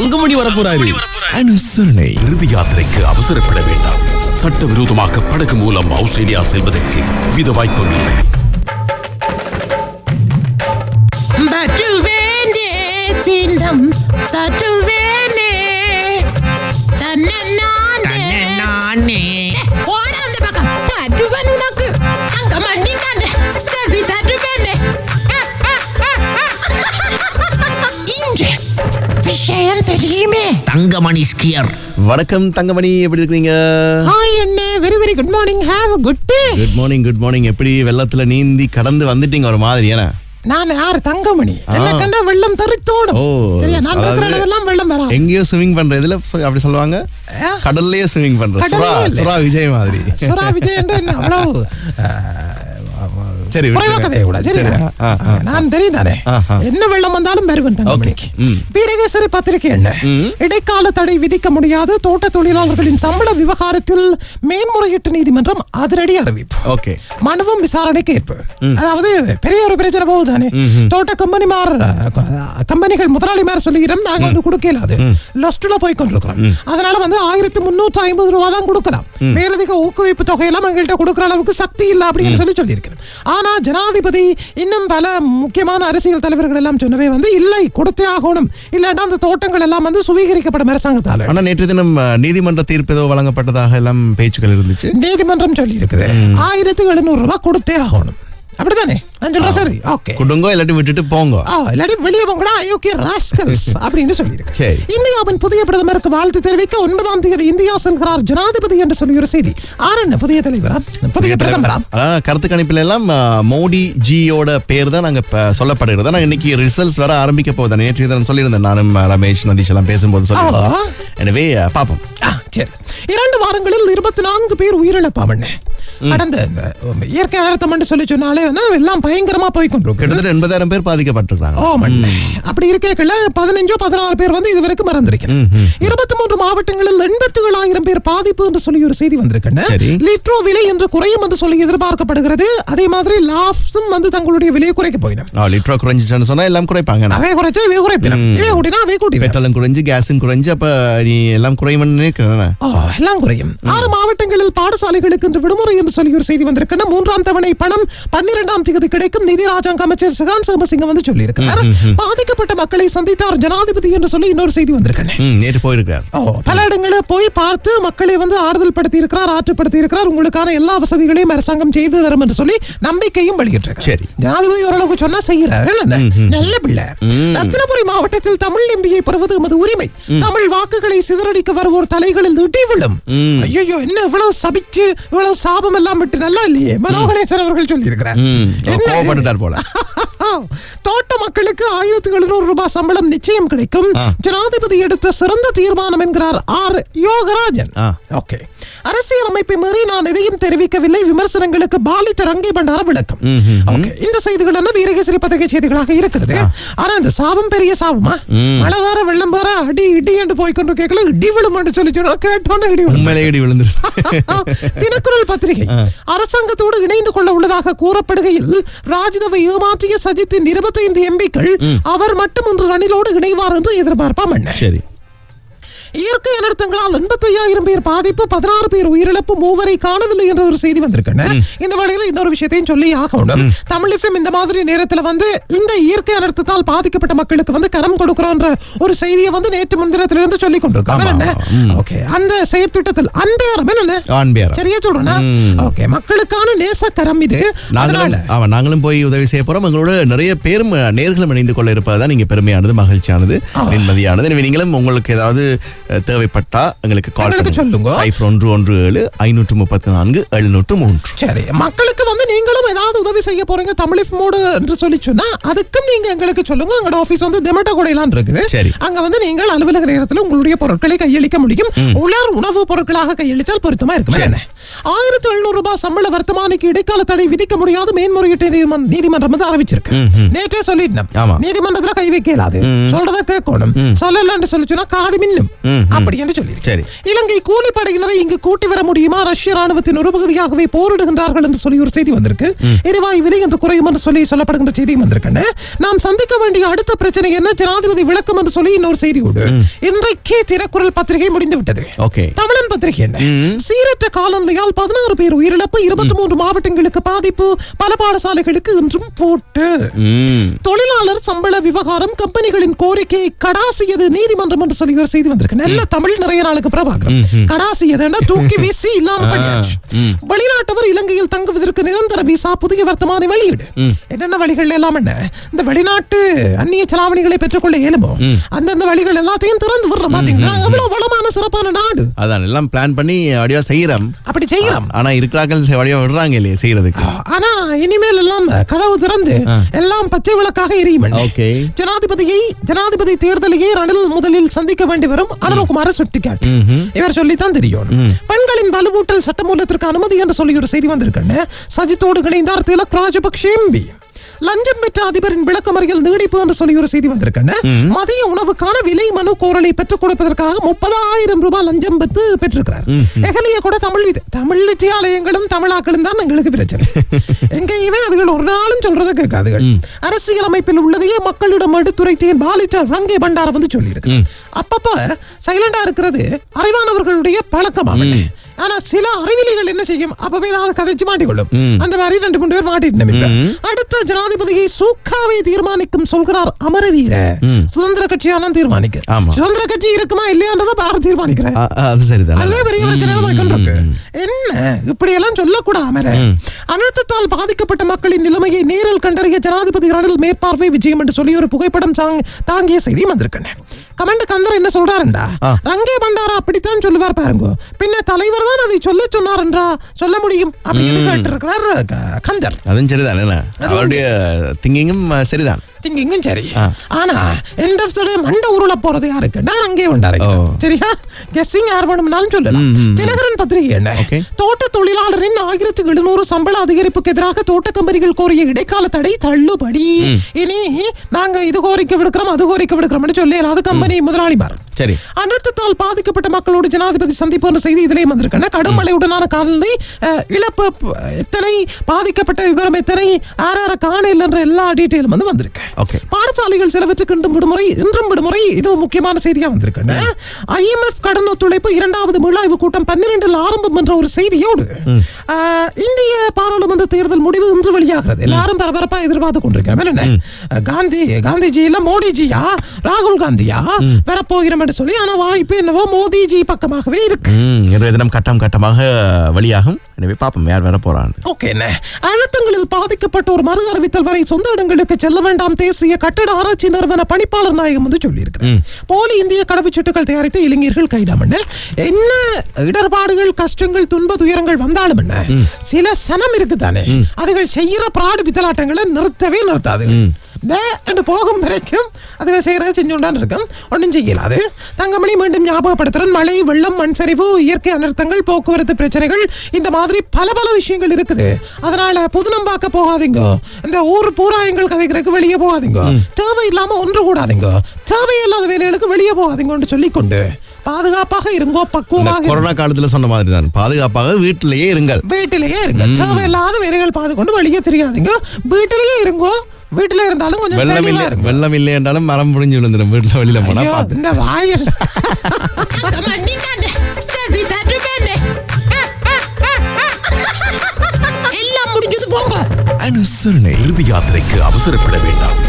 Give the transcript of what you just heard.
தங்கமணி வரப்போறாரு. அனுசரணை. இறுதி யாத்திரைக்கு அவசரப்பட வேண்டாம். சட்டவிரோதமாக படகு மூலம் ஆஸ்திரேலியா செல்வதற்கு வித வாய்ப்பும் இல்லை. தட்டுவேனே தங்கமணி ஸ்கியர். வணக்கம் தங்கமணி எப்படி இருக்கீங்க? ஹாய் அண்ணே very very good morning have a good day good morning good morning எப்படி வெள்ளத்துல நீந்தி கடந்து வந்துட்டீங்க ஒரு மாதிரி ஏன்னா? நான் யார்? தங்கமணி. என்ன. கண்டா வெள்ளம் தெறித்தோடும் ஓ சரியா? நான் இருக்கிற இடமெல்லாம் வெள்ளம் வராது. எங்கேயோ ஸ்விமிங் பண்ற இதுல சொ- அப்படி சொல்லுவாங்க. கடல்லயே ஸ்விமிங் பண்ற. சுறா கடல்லயே இல்ல. சுறா விஜய் மாதிரி. சுறா விஜய் என்ன? அவ்வளவு சரி குறைவா விட்டுருங்க. கதையை கூட சரியா? சரி. நான் ஆ. என்ன வெள்ளம் வந்தாலும் வருவன் தங்கமணிக்கு. வீரகேசரி பத்திரிகை என்ன? இடைக்கால தடை விதிக்க முடியாது தோட்ட தொழிலாளர்களின் சம்பள விவகாரத்தில் மேன்முறையீட்டு நீதிமன்றம் அதிரடி அறிவிப்பு. ஓகே. மனுவும் விசாரணைக்கு ஏற்பு. அதாவது பெரிய ஒரு பிரச்சனை போகுதானே? தோட்ட கம்பெனிமார் கம்பெனிகள் முதலாளிமார் சொல்லிக்கிறோம் நாங்க வந்து கொடுக்கல அது. லொஸ்ட்ல போய் கொண்டிருக்கிறோம். அதனால வந்து ஆயிரத்தி முன்னூத்தி ஐம்பது ரூபா தான் கொடுக்கலாம். மேலதிக ஊக்குவிப்பு தொகையெல்லாம் எங்கள்கிட்ட கொடுக்குற அளவுக்கு சக்தி இல்லை அப்படின்னு சொல்லி சொல்லியிருக்கிறேன் ஆனா ஜனாதிபதி இன்னும் பல முக்கியமான அரசியல் தலைவர்கள் எல்லாம் சொன்னவே வந்து இல்லை கொடுத்தே ஆகணும். இல்லாட்டா அந்த தோட்டங்கள் எல்லாம் வந்து சுவீகரிக்கப்படும் அரசாங்கத்தால. ஆனா நேற்று தினம் நீதிமன்ற தீர்ப்பு ஏதோ வழங்கப்பட்டதாக எல்லாம் பேச்சுக்கள் இருந்துச்சு. நீதிமன்றம் சொல்லி இருக்குது ஆயிரத்தி எழுநூறு ரூபாய் கொடுத்தே ஆகணும். அப்படிதானே நான் சொல்றேன் சரி ஓகே குடுங்கோ இல்லாட்டி விட்டுட்டு போங்க. இல்லாட்டி வெளியே போங்கடா. அயோக்கிய ராஸ்கல்ஸ் அப்படின்னு சொல்லியிருக்கு. இந்தியாவின் புதிய பிரதமருக்கு வாழ்த்து தெரிவிக்க ஒன்பதாம் தேதி இந்தியா செல்கிறார் ஜனாதிபதி என்று சொல்லி ஒரு செய்தி. ஆர் என்ன புதிய தலைவரா? புதிய பிரதமரா? கருத்து கணிப்பில் எல்லாம் மோடி ஜியோட பேர் தான் நாங்க சொல்லப்படுகிறது. ஆனா இன்னைக்கு ரிசல்ட்ஸ் வர ஆரம்பிக்க போகுது. நேற்று தினம் சொல்லியிருந்தேன். நானும் ரமேஷ் நதீஷ் எல்லாம் பேசும்போது ஆ. எனவே சரி. இரண்டு வாரங்களில் இருபத்தி நான்கு பேர் உயிரிழப்பாமண்ணே கடந்த இந்த இயற்கை என்று சொல்லி சொன்னாலே வந்து எல்லாம் பயங்கரமா போய் கொண்டிருக்கு எண்பதாயிரம் பேர் பாதிக்கப்பட்டிருக்காங்க. ஓ மண்ணே அப்படி இருக்கேக்கல பதினஞ்சோ பதினாறு பேர் வந்து இதுவரைக்கும் மறந்திருக்கிறேன் இருபத்தி மூன்று மாவட்டங்களில் எண்பத்தி ஏழாயிரம் பேர் பாதிப்பு என்று சொல்லி ஒரு செய்தி வந்திருக்குன்னு சரி. லிட்ரோ விலை என்று குறையும் என்று சொல்லி எதிர்பார்க்கப்படுகிறது. அதே மாதிரி லாப்ஸும் வந்து தங்களுடைய விலையை குறைக்க போயிடும் லிட்டரா குறைஞ்சிச்சுன்னு சொன்னா எல்லாம் குறைப்பாங்க அவை குறைச்சா இவை குறைப்பினம் இவை கூட்டினா அவை கூட்டி பெட்ரோலும் குறைஞ்சு கேஸும் குறைஞ்சு அப்ப நீ எல்லாம் ஓ, எல்லாம் குறையும். ஆறு மாவட்டங்களில் பாடசாலைகளுக்கு இன்று விடுமுறை என்று சொல்லி ஒரு செய்தி வந்திருக்குன்னா மூன்றாம் தவணை பணம் பன்னிரெண்டாம் தேதி கிடைக்கும். நிதி ராஜாங்க அமைச்சர் சுகாந்த் சோமசிங்க வந்து சொல்லியிருக்கிறார். பாதிக்கப்பட்ட மக்களை சந்தித்தார் ஜனாதிபதி என்று சொல்லி இன்னொரு செய்தி வந்திருக்கேன் நேற்று போயிருக்கார் பல இடங்களில் போய் பார்த்து மக்களை வந்து ஆறுதல் படுத்தி இருக்கிறார் ஆற்றுப்படுத்தி இருக்கிறார் உங்களுக்கான எல்லா வசதிகளையும் அரசாங்கம் செய்து தரும் என்று சொல்லி நம்பிக்கையும் வெளியிட்டிருக்கிறார். சரி. ஜனாதிபதி ஓரளவுக்கு சொன்னா செய்யறாரு நல்ல பிள்ளை. ரத்தினபுரி மாவட்டத்தில் தமிழ் எம்பியை பெறுவது எமது உரிமை. தமிழ் வாக்குகளை சிதறடிக்க வருவோர் தலைகளில் இடி விழும். ஐயோ என்ன இவ்வளவு சபிச்சு இவ்வளவு சாபம் எல்லாம் விட்டு நல்லா இல்லையே? மனோகணேசன் அவர்கள் சொல்லி இருக்கிறார் போல. தோட்ட மக்களுக்கு ஆயிரத்தி எழுநூறு ரூபாய் சம்பளம் நிச்சயம் கிடைக்கும். ஜனாதிபதி எடுத்த சிறந்த தீர்மானம் என்கிறார் ஆர். யோகராஜன். ஓகே. அரசியல் அமைப்பை மீறி நான் எதையும் தெரிவிக்கவில்லை. விமர்சனங்களுக்கு பாலி தரங்கி பண்டார விளக்கம். இந்த செய்திகள் எல்லாம் வீரகேசரி பத்திரிகை செய்திகளாக இருக்கிறது. ஆனா இந்த சாபம் பெரிய சாபமா? மழை வேற வெள்ளம் வேற அடி இடி என்று போய் கொண்டு கேட்கல. இடி விழும் என்று சொல்லி சொன்னா கேட்டோன்னு இடி உண்மையிலே இடி விழுந்துரு. தினக்குரல் பத்திரிகை. அரசாங்கத்தோடு இணைந்து கொள்ள உள்ளதாக கூறப்படுகையில் ராஜிதவை ஏமாற்றிய சஜித்தின் இருபத்தைந்து எம்பிக்கள் அவர் மட்டும் இன்று ரணிலோடு இணைவார் என்று எதிர்பார்ப்பாம் என்ன சரி. இயற்கை அனர்த்தங்களால் எண்பத்தி ஐயாயிரம் பேர் பாதிப்பு பதினாறு பேர் உயிரிழப்பு மூவரை காணவில்லை என்ற ஒரு செய்தி வந்திருக்குன்னு. இந்த வழியில் இன்னொரு விஷயத்தையும் சொல்லி ஆகணும். தமிழ் FM இந்த மாதிரி நேரத்துல வந்து இந்த இயற்கை அனர்த்தத்தால் பாதிக்கப்பட்ட மக்களுக்கு வந்து கரம் கொடுக்கிறோன்ற ஒரு செய்தியை வந்து நேற்று முன்தினத்திலிருந்து சொல்லி கொண்டிருக்காங்க. ஓகே. அந்த செயற்திட்டத்தில் அன்பேரம் என்ன சரியா சொல்றேனா ஓகே. மக்களுக்கான நேசக்கரம் இது. நாங்களும் நாங்களும் போய் உதவி செய்ய போறோம். எங்களோட நிறைய பேரும் நேர்களும் இணைந்து கொள்ள இருப்பதுதான் நீங்க பெருமையானது மகிழ்ச்சியானது நிம்மதியானது. எனவே நீங்களும் உங்களுக்கு ஏதாவது தேவைப்பட்டா எங்களுக்கு கால் சொல்லுங்க. சைஃபர் ஒன்று ஒன்று ஏழு ஐநூற்று முப்பத்தி நான்கு எழுநூற்று மூன்று சரி மக்களுக்கு வந்து நீங்களும் ஏதாவது உதவி செய்ய போறீங்க தமிழ் மோடு என்று சொல்லி சொன்னா அதுக்கும் நீங்க எங்களுக்கு சொல்லுங்க. எங்களோட ஆபீஸ் வந்து தெமட்டோ கொடையெல்லாம் இருக்குது. அங்க வந்து நீங்கள் அலுவலக நேரத்தில் உங்களுடைய பொருட்களை கையளிக்க முடியும். உலர் உணவு பொருட்களாக கையளித்தால் பொருத்தமா இருக்கும்? ஆயிரத்தி எழுநூறு ரூபாய் சம்பள வர்த்தமானிக்கு இடைக்கால தடை விதிக்க முடியாது மேன்முறையீட்டு நீதிமன்- நீதிமன்றம் வந்து அறிவிச்சிருக்கு. நேற்றே சொல்லிட்டேன் ஆமா. நீதிமன்றத்துல கை வைக்க இயலாது சொல்றத கேட்கணும். சொல்லலன்னு சொல்லி சொன்னா காது மின்னும். அப்படி என்று சரி. இலங்கை கூலிப்படையினரை இங்கு கூட்டி வர முடியுமா? ரஷ்ய ராணுவத்தின் ஒரு பகுதியாகவே போரிடுகின்றார்கள் என்று சொல்லி ஒரு செய்தி வந்திருக்கு. எரிவாயு விலை என்று குறையும் என்று சொல்லி சொல்லப்படுகின்ற செய்தியும் வந்திருக்கேன் நாம் சந்திக்க வேண்டிய அடுத்த பிரச்சனை என்ன? ஜனாதிபதி விளக்கம் என்று சொல்லி இன்னொரு செய்தி உண்டு. இன்றைக்கே திறக்குறள் பத்திரிகை முடிந்து விட்டது தமிழன் பத்திரிகை என்ன? சீரற்ற காலநிலையால் பதினாறு பேர் உயிரிழப்பு இருபத்தி மூன்று மாவட்டங்களுக்கு பாதிப்பு பல பாடசாலைகளுக்கு இன்றும் போட்டு. தொழிலாளர் சம்பள விவகாரம் கம்பெனிகளின் கோரிக்கையை கடாசியது நீதிமன்றம் என்று சொல்லி ஒரு செய்தி வந்திருக்கு நல்ல தமிழ் நிறைய நாளுக்கு பிரபாகரம் கடாசியதுன்னா தூக்கி வீசி இல்லாம பண்ணியாச்சு. வெளிநாட்டவர் இலங்கையில் தங்குவதற்கு நிரந்தர விசா புதிய வர்த்தமானி வெளியீடு. என்னென்ன வழிகள் எல்லாம் என்ன? இந்த வெளிநாட்டு அந்நிய செலாவணிகளை பெற்றுக்கொள்ள இயலுமோ? அந்தந்த வழிகள் எல்லாத்தையும் திறந்து விடுறோம் பாத்தீங்கன்னா எவ்வளவு வளமான சிறப்பான நாடு. அதான் எல்லாம் பிளான் பண்ணி வடிவா செய்யறோம். அப்படி செய்யறோம். ஆனா இருக்கிறார்கள் வடிவா விடுறாங்க இல்லையே செய்யறதுக்கு. ஆனா இனிமேல் எல்லாம் கதவு திறந்து எல்லாம் பச்சை விளக்காக எரியும் ஜனாதிபதியை ஜனாதிபதி தேர்தலையே ரணில் முதலில் சந்திக்க வேண்டி வரும் அனுரகுமார சுட்டிக்காட்டு. இவர் சொல்லித்தான் தெரியும். பெண்களின் வலுவூட்டல் சட்டமூலத்திற்கு அனுமதி என்று சொல்லி ஒரு செய்தி வந்திருக்கேன் சஜித்தோடு இணைந்தார் திலக் ராஜபக்ஷ எம்பி லஞ்சம் பெற்ற அதிபரின் விளக்கமறியல் நீடிப்பு என்று சொல்லி ஒரு செய்தி வந்திருக்கேன் மதிய உணவுக்கான விலை மனு கோரலை பெற்றுக் கொடுப்பதற்காக முப்பதாயிரம் ரூபாய் லஞ்சம் பெற்று பெற்றிருக்கிறார். எகலிய கூட தமிழ் தமிழ் வித்தியாலயங்களும் தமிழாக்களும் தான் எங்களுக்கு பிரச்சனை. எங்கேயுமே அதுகள் ஒரு நாளும் சொல்றதை கேட்காதுகள். அரசியல் அமைப்பில் உள்ளதையே மக்களிடம் எடுத்துரைத்தேன் பாலித்த ரங்கே பண்டார வந்து சொல்லியிருக்கு அப்பப்ப சைலண்டா இருக்கிறது அறிவானவர்களுடைய பழக்கமாகல ஆனா சில அறிவிலிகள் என்ன செய்யும்? அப்பவே ஏதாவது கதைச்சு மாட்டிக்கொள்ளும். அந்த மாதிரி ரெண்டு மூணு பேர் மாட்டிட்டு அடுத்த ஜனாதிபதியை சூக்காவை தீர்மானிக்கும் சொல்கிறார் அமரவீர சுதந்திர கட்சியான தீர்மானிக்க. சுதந்திர கட்சி இருக்குமா இல்லையான்றதை பாரத் தீர்மானிக்கிறேன் அதுவே பெரிய பிரச்சனை என்ன? இப்படி எல்லாம் சொல்லக்கூடாம அழுத்தத்தால் பாதிக்கப்பட்ட மக்களின் நிலைமையை நேரில் கண்டறிய ஜனாதிபதி ரணில் மேற்பார்வை விஜயம் என்று சொல்லி ஒரு புகைப்படம் தாங்கிய செய்தி வந்திருக்கேன் கமெண்ட் கந்தர் என்ன சொல்றாருண்டா? ரங்கே பண்டாரா அப்படித்தான் சொல்லுவார் பாருங்க. பின்ன தலைவர் தான் அதை சொல்ல சொன்னார்ன்றா? சொல்ல முடியும்? அப்படின்னு கேட்டிருக்கிறார் கந்தர். அதுவும் சரிதான் என்ன? அவருடைய திங்கிங்கும் சரிதான். திங்கிங்கும் சரி. ஆனா எண்ட் ஆஃப் த மண்ட உருள போறது யாருக்கு? நான் அங்கே ஓ. சரியா? சொல்லலாம். தினகரன் பத்திரிகை என்ன? Okay. தோட்ட தொழிலாளரின் ஆயிரத்தி எழுநூறு சம்பள அதிகரிப்புக்கு எதிராக தோட்ட கம்பெனிகள் கோரிய இடைக்கால தடை தள்ளுபடி. இனி நாங்க இது கோரிக்கை விடுக்கிறோம் அது கோரிக்கை விடுக்கிறோம்னு சொல்லி அது கம்பெனி முதலாளிமார். சரி. அனர்த்தத்தால் பாதிக்கப்பட்ட மக்களோடு ஜனாதிபதி சந்திப்பு செய்தி இதிலே வந்திருக்கேன் கடும் மழையுடனான காலநிலை இழப்பு எத்தனை பாதிக்கப்பட்ட விவரம் எத்தனை யார் யார காணல் என்ற எல்லா டீட்டெயிலும் வந்து வந்திருக்கு. Okay. பாடசாலைகள் சிலவற்றுக்கு இன்றும் விடுமுறை இன்றும் விடுமுறை இது முக்கியமான செய்தியா வந்திருக்கு ஐஎம்எஃப் கடன் ஒத்துழைப்பு இரண்டாவது மீளாய்வு கூட்டம் பன்னிரெண்டில் ஆரம்பம் என்ற ஒரு செய்தியோடு இந்திய பாராளுமன்ற தேர்தல் முடிவு இன்று வெளியாகிறது. எல்லாரும் பரபரப்பா எதிர்பார்த்து கொண்டிருக்கிறோம். என்ன காந்தி காந்திஜி இல்ல மோடிஜியா? ராகுல் காந்தியா? வரப்போகிறோம் என்று சொல்லி ஆனா வாய்ப்பு என்னவோ மோடிஜி பக்கமாகவே இருக்கு. இன்றைய தினம் கட்டம் கட்டமாக வெளியாகும். எனவே பாப்போம் யார் வர போறான்னு ஓகே என்ன? அழுத்தங்களில் பாதிக்கப்பட்ட ஒரு மறு அறிவித்தல் வரை சொந்த இடங்களுக்கு செல்ல வேண்டாம். தேசிய கட்டட ஆராய்ச்சி நிறுவன பணிப்பாளர் நாயகம் வந்து சொல்லியிருக்கிறார். போலி இந்திய கடவுச்சீட்டுகள் தயாரித்த இளைஞர்கள் கைதாமண்ண என்ன? இடர்பாடுகள் கஷ்டங்கள் துன்ப துயரங்கள் வந்தாலும் என்ன? சில சனம் இருக்குதானே? அதுகள் செய்யற பிராடு பித்தலாட்டங்களை நிறுத்தவே நிறுத்தாது. என்று போகும் வரைக்கும் அதுகள் செய்யறத செஞ்சுண்டான் இருக்கும். ஒன்றும் செய்யலாது. தங்கமணி மீண்டும் ஞாபகப்படுத்துறேன் மழை வெள்ளம் மண் சரிவு இயற்கை அனர்த்தங்கள் போக்குவரத்து பிரச்சனைகள் இந்த மாதிரி பல பல விஷயங்கள் இருக்குது. அதனால புதுநம்பாக்க போகாதீங்க. இந்த ஊர் பூராயங்கள் கதைக்கிறதுக்கு வெளியே போகாதீங்க. தேவையில்லாம ஒன்று கூடாதீங்க. தேவையில்லாத வேலைகளுக்கு வெளியே போகாதீங்கன்னு சொல்லிக்கொண்டு பாதுகாப்பாக இருங்கோ பக்குவமாக கொரோனா காலத்துல சொன்ன மாதிரி தான் பாதுகாப்பாக வீட்டிலேயே இருங்கள். வீட்டிலேயே இருங்க. தேவையில்லாத வேலைகள் பார்த்து கொண்டு வெளியே தெரியாதீங்க. வீட்டிலேயே இருங்கோ. வீட்டிலே இருந்தாலும் கொஞ்சம் வெள்ளம் இல்லை வெள்ளம் இல்லை என்றாலும் மரம் புரிஞ்சு விழுந்துடும் வீட்டுல வெளியில போனா இந்த வாயில். எல்லாம் முடிஞ்சது போங்க அனுசரணை. இறுதி யாத்திரைக்கு அவசரப்பட வேண்டாம்.